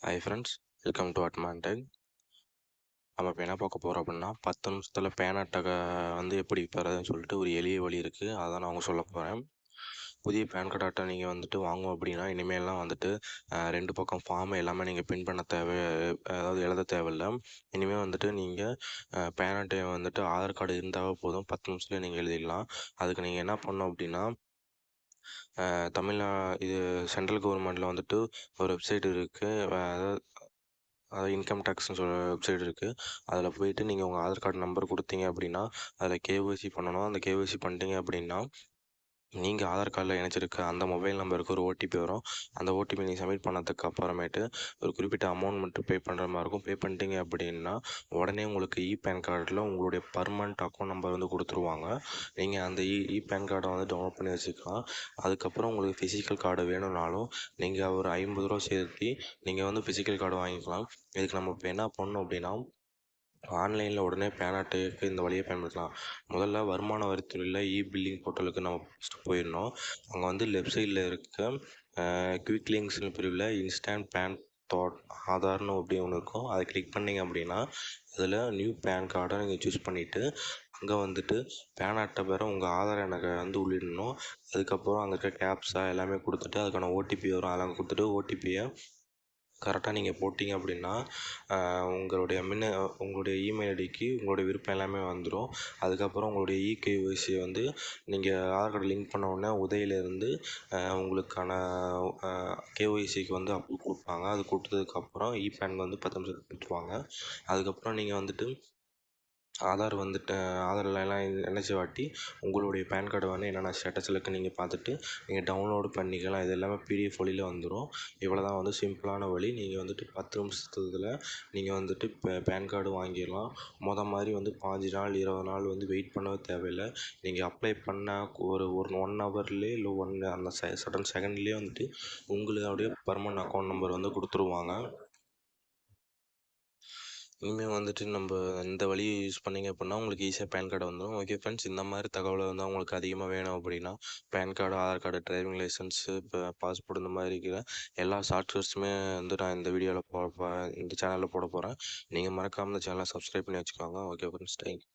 Hi friends welcome to அட்மான்டெக் நம்ம இப்போ என்ன பார்க்க போகிறோம் அப்படின்னா பத்து நிமிஷத்தில் பேன் வந்து எப்படி பெறதுன்னு சொல்லிட்டு ஒரு எளிய வழி இருக்குது அதான் நான் அவங்க சொல்ல போகிறேன் புதிய பேன் கார்டு அட்டை நீங்கள் வந்துட்டு வாங்கும் அப்படின்னா இனிமேல்லாம் வந்துட்டு ரெண்டு பக்கம் ஃபார்ம் எல்லாமே நீங்கள் பின் பண்ண தேவை அதாவது எழுத தேவையில்லை. இனிமேல் வந்துட்டு நீங்கள் பேன் அட்டையை வந்துட்டு ஆதார் கார்டு இருந்தாவே போதும். பத்து நிமிஷத்துல நீங்கள் எழுதிடலாம். அதுக்கு நீங்கள் என்ன பண்ணணும் அப்படின்னா தமிழ்நா இது சென்ட்ரல் கவர்மெண்ட்டில் வந்துட்டு ஒரு வெப்சைட் இருக்குது அதாவது அதாவது இன்கம் டேக்ஸ்னு சொல்கிற வெப்சைட் இருக்குது அதில் போயிட்டு நீங்கள் உங்கள் ஆதார் கார்டு நம்பர் கொடுத்தீங்க அப்படின்னா அதில் கேஒய்சி பண்ணணும். அந்த கேஒய்சி பண்ணிட்டீங்க அப்படின்னா நீங்கள் ஆதார் கார்டில் இணைச்சிருக்க அந்த மொபைல் நம்பருக்கு ஒரு ஓடிபி வரும். அந்த ஓடிபி நீங்கள் சப்மிட் பண்ணதுக்கு அப்புறமேட்டு ஒரு குறிப்பிட்ட அமௌண்ட் மட்டும் பே பண்ணுற மாதிரி இருக்கும். பே பண்ணிட்டீங்க அப்படின்னா உடனே உங்களுக்கு இ பேன் கார்டில் உங்களுடைய பர்மனண்ட் அக்கௌண்ட் நம்பர் வந்து கொடுத்துருவாங்க. நீங்கள் அந்த இ இ பேன் கார்டை வந்து டவுன்லோட் பண்ணி வச்சுக்கலாம். அதுக்கப்புறம் உங்களுக்கு ஃபிசிக்கல் கார்டு வேணும்னாலும் நீங்கள் ஒரு ஐம்பது ரூபா சேர்த்து நீங்கள் வந்து ஃபிசிக்கல் கார்டு வாங்கிக்கலாம். இதுக்கு நம்ம இப்போ என்ன பண்ணணும் அப்படின்னா ஆன்லைனில் உடனே பேன் அட்டைக்கு இந்த வழியை பயன்படுத்தலாம். முதல்ல வருமான வரித்துறையில் இ பில்லிங் போர்ட்டலுக்கு நம்ம ஃபஸ்ட்டு போயிடணும். அங்கே வந்து லெஃப்ட் சைடில் இருக்க குவிக் லிங்க்ஸ்னு பிரிவில் இன்ஸ்டன்ட் பேன் தாட் ஆதார்னு அப்படி ஒன்று இருக்கும். அதை கிளிக் பண்ணிங்க அப்படின்னா அதில் நியூ பேன் கார்டை நீங்கள் சூஸ் பண்ணிவிட்டு அங்கே வந்துட்டு பேன் அட்டை பேரை உங்கள் ஆதார் எனக்கு வந்து உள்ளிடணும். அதுக்கப்புறம் அங்கே இருக்க கேப்ஸாக எல்லாமே கொடுத்துட்டு அதுக்கான ஓடிபி வரும். அதெல்லாம் கொடுத்துட்டு ஓடிபியை கரெக்டாக நீங்கள் போட்டிங்க அப்படின்னா உங்களுடைய மின்ன உங்களுடைய இமெயில் ஐடிக்கு உங்களுடைய விருப்பம் எல்லாமே வந்துடும் அதுக்கப்புறம் உங்களுடைய இகேஒய்சி வந்து நீங்கள் ஆதார் கார்டு லிங்க் பண்ண உடனே உதயிலேருந்து உங்களுக்கான கேஒய்சிக்கு வந்து அப்ரூவ் கொடுப்பாங்க. அது கொடுத்ததுக்கப்புறம் இ e பேன் வந்து பத்து நிமிஷத்துக்கு கொடுத்துருவாங்க. அதுக்கப்புறம் நீங்கள் வந்துட்டு ஆதார் வந்துட்டு ஆதார்லலாம் எல்லாம் இணைச்சி வாட்டி உங்களுடைய பேன் கார்டு வந்து என்னென்ன ஸ்டேட்டஸில் இருக்குதுன்னு நீங்கள் பார்த்துட்டு நீங்கள் டவுன்லோடு பண்ணிக்கலாம். இது எல்லாமே பிடிஎஃப் வழியில் வந்துடும் இவ்வளோ தான் வந்து சிம்பிளான வழி. நீங்கள் வந்துட்டு பத்து நிமிஷத்துல நீங்கள் வந்துட்டு பே பேன் கார்டு வாங்கிடலாம். மொத மாதிரி வந்து பாஞ்சு நாள் இருபது நாள் வந்து வெயிட் பண்ணவே தேவையில்லை. நீங்கள் அப்ளை பண்ண ஒரு ஒரு ஒன் ஹவர்லேயே இல்லை ஒன் அந்த செ சடன் செகண்ட்லேயே வந்துட்டு உங்களுடைய பர்மனண்ட் அக்கௌண்ட் நம்பர் வந்து கொடுத்துருவாங்க. இனிமேல் வந்துட்டு நம்ம இந்த வழியை யூஸ் பண்ணீங்க அப்படின்னா உங்களுக்கு ஈஸியாக பேன் கார்டு வந்துடும் ஓகே ஃப்ரெண்ட்ஸ் இந்த மாதிரி தகவல் வந்து உங்களுக்கு அதிகமாக வேணும் அப்படின்னா PAN card Aadhaar card driving licence இப்போ பாஸ்போர்ட் இந்த மாதிரி இருக்கிற எல்லா சாஃப்ட்வேர்ஸுமே வந்து நான் இந்த வீடியோவில் போ இந்த சேனலில் போட போகிறேன் நீங்கள் மறக்காமல் இந்த சேனலை சப்ஸ்கிரைப் பண்ணி வச்சுக்கோங்க. Okay friends thank you